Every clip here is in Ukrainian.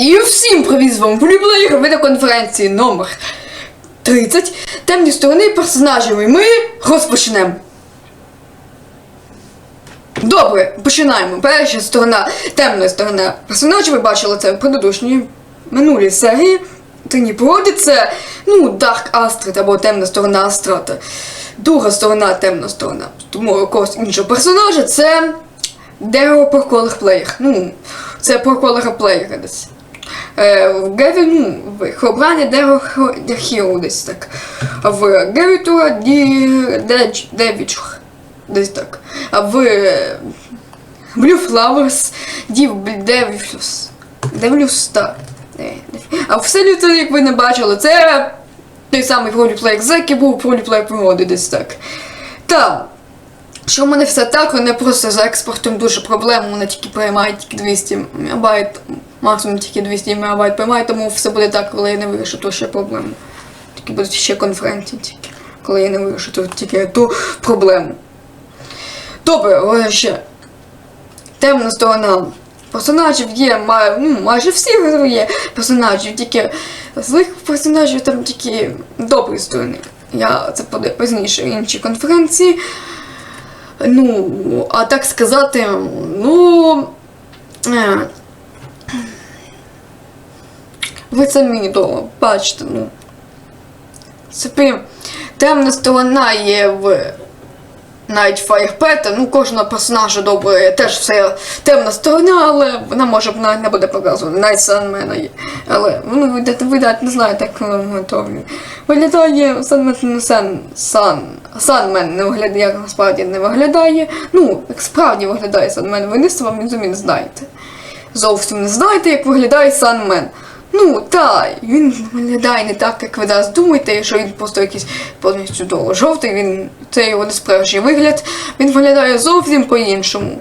І всім привіт з вами Поліплеєр, ви на конференції номер 30 Темні сторони персонажів і ми розпочнемо. Добре, починаємо. Перша сторона, темна сторона персонажів, ви бачили це в предыдущій минулій серії. Тині породи це ну, Dark Astrid або темна сторона Астрата. Друга сторона темна сторона. Тому якогось іншого персонажа це дерево про колер плеєр. Ну, це про колера плеєра десь. Е, в Геві, ну, в Хобрані дерево десь так. В Геві Тура ді Девічур. Десь так. А в Blue Flowers Дів Девлюс. Девлюс, так. Е, А в селі, як ви не бачили, це той самий проліплей Зек, був проліплей пригоди десь так. Та, що в мене все так, вони просто за експортом дуже проблем, вони тільки приймають тільки 200 МБ, максимум тільки 200 МБ приймають, тому все буде так, коли я не вирішу, то ще проблему. Тільки будуть ще конференції тільки, коли я не вирішу, то тільки ту проблему. Добре, але ще. Темна сторона персонажів є, май, ну, майже всі є персонажів, тільки злих персонажів там тільки добрі сторони. Я це буде пізніше в іншій конференції. Ну, а так сказати, ну. Ви самі дома бачите, ну. Це прям темна сторона є в навіть Фаєрпета, ну кожного персонажа добре, теж все темна сторона, але вона може навіть не буде показувати, навіть Санмена є. Але ну, видать, видать, не знаю, так воно готові. Виглядає Санмен, ну, Сан, Сан, Санмен не виглядає, як насправді не виглядає. Ну, як справді виглядає Санмен, ви не зумі не знаєте. Зовсім не знаєте, як виглядає Санмен. Ну, так, він виглядає не так, як ви зараз думаєте, що він просто якийсь повністю довго жовтий, він це його не справжній вигляд, він виглядає зовсім по-іншому.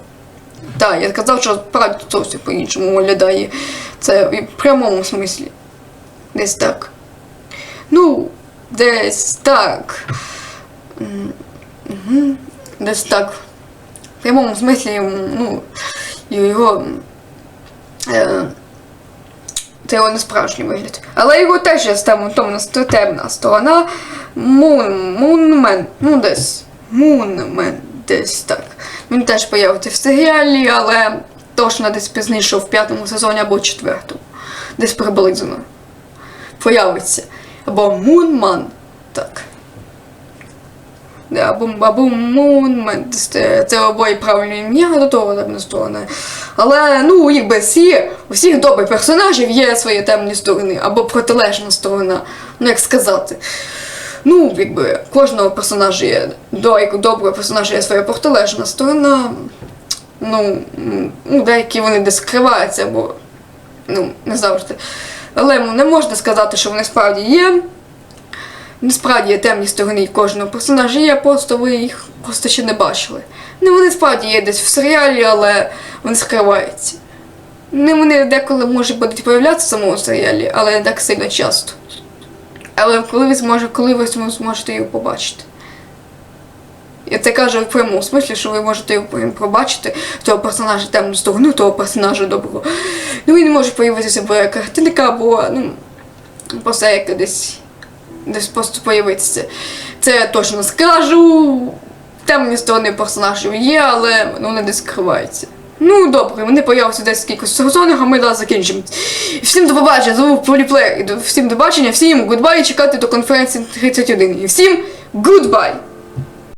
Так, я сказав, що справді зовсім по-іншому виглядає. Це в прямому смислі. Десь так. Ну, десь так. Мгм, Десь так. В прямому смислі, ну, його. Е, це його не справжній вигляд. Але його теж є там темна, темна сторона. Мун, Мунмен, ну десь. Мунмен, десь так. Він теж появиться в серіалі, але точно десь пізніше в п'ятому сезоні або четвертому. Десь приблизно. Появиться. Або Мунман. Або Це, обоє правильні ім'я до того темна сторона. Але ну, якби всі, у всіх добрих персонажів є свої темні сторони, або протилежна сторона, ну як сказати. Ну, якби кожного персонажа є, до як доброго персонажа є своя протилежна сторона. Ну, ну, деякі вони десь скриваються, або ну, не завжди. Але не можна сказати, що вони справді є. Насправді є темні сторони кожного персонажа є, просто ви їх просто ще не бачили. Ну, вони справді є десь в серіалі, але вони скриваються. Ну, вони деколи можуть будуть появлятися в самому серіалі, але не так сильно часто. Але коли ви зможе, коли ви зможете його побачити. Я це кажу в прямому смислі, що ви можете його побачити, того персонажа темну сторону, того персонажа доброго. Ну він може появитися в картинка або ну, просто як десь десь просто появитися. Це я точно скажу. Темні сторони персонажів є, але вони десь скриваються. Ну добре, вони появилися десь кількох сезонах, а ми зараз закінчимо. Всім до побачення, зову поліплеєр. Всім до бачення, всім гудбай, чекати до конференції 31. І всім гудбай!